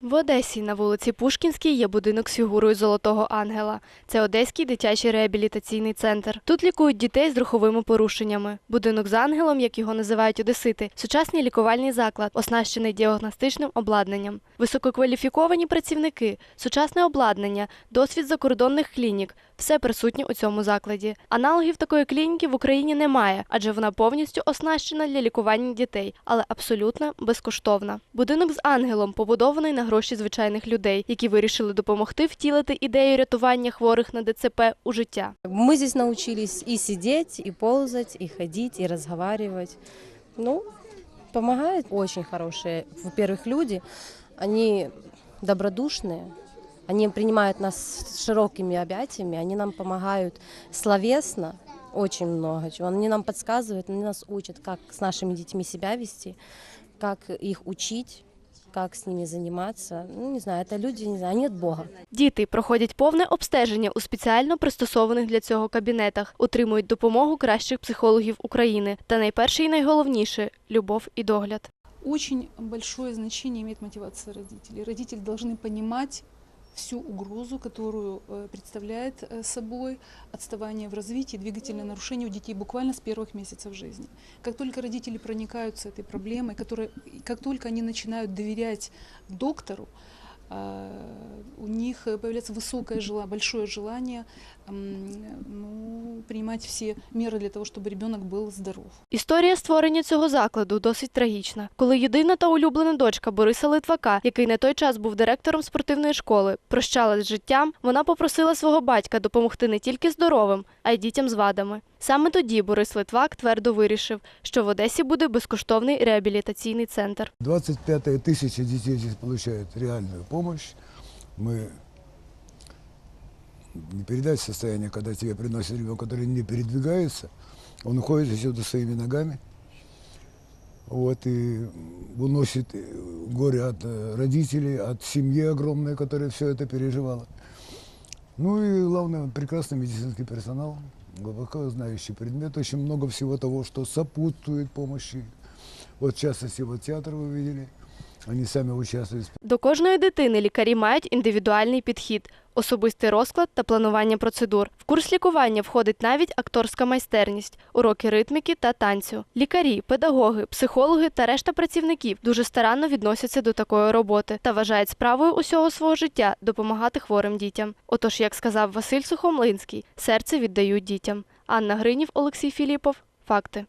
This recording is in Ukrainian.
В Одесі на вулиці Пушкінській є будинок з фігурою золотого ангела. Це Одеський дитячий реабілітаційний центр. Тут лікують дітей з руховими порушеннями. Будинок з ангелом, як його називають одесити, сучасний лікувальний заклад, оснащений діагностичним обладнанням. Висококваліфіковані працівники, сучасне обладнання, досвід закордонних клінік все присутнє у цьому закладі. Аналогів такої клініки в Україні немає, адже вона повністю оснащена для лікування дітей, але абсолютно безкоштовна. Будинок з ангелом побудований на гроші звичайних людей, які вирішили допомогти втілити ідею рятування хворих на ДЦП у життя. Мы здесь научились и сидеть, и ползать, и ходить, и разговаривать. Ну, помогают очень хорошие, во-первых, люди. Они добродушные, они принимают нас с широкими объятиями, они нам помогают словесно, очень много чего. Они нам подсказывают, они нас учат, как с нашими детьми себя вести, как их учить, как с ними заниматься. Ну, не знаю, это люди, не знаю, они от Бога. Діти проходять повне обстеження у спеціально пристосованих для цього кабінетах, отримують допомогу кращих психологів України. Та найперше і найголовніше любов і догляд. Очень большое значение имеет мотивация родителей. Родители должны понимать всю угрозу, которую э, представляет э, собой отставание в развитии, двигательное нарушение у детей буквально с первых месяцев жизни. Как только родители проникаются этой проблемой, которые, как только они начинают доверять доктору, э, у них появляется высокое желание, большое желание м, ну, принимать все меры для того, чтобы ребенок был здоров. Історія створення цього закладу досить трагічна. Коли єдина та улюблена дочка Бориса Литвака, який на той час був директором спортивної школи, прощалась з життям, вона попросила свого батька допомогти не тільки здоровим, а й дітям з вадами. Саме тоді Борис Литвак твердо вирішив, що в Одесі буде безкоштовний реабілітаційний центр. 25 тысяча детей здесь получают реальную помощь. Мы не передать состояние, когда тебе приносят ребенка, который не передвигается, он уходит отсюда своими ногами, вот, и уносит горе от э, родителей, от семьи огромной, которая все это переживала. Ну и главное, прекрасный медицинский персонал, глубоко знающий предмет, очень много всего того, что сопутствует помощи. Вот в частности, вот театр вы видели, они сами участвуют До кожної дитини лікарі мають індивідуальний підхід, особистий розклад та планування процедур. В курс лікування входить навіть акторська майстерність, уроки ритміки та танцю. Лікарі, педагоги, психологи та решта працівників дуже старанно відносяться до такої роботи та вважають справою усього свого життя допомагати хворим дітям. Отож, як сказав Василь Сухомлинський, серце віддають дітям. Анна Гринів, Олексій Філіпов. Факти.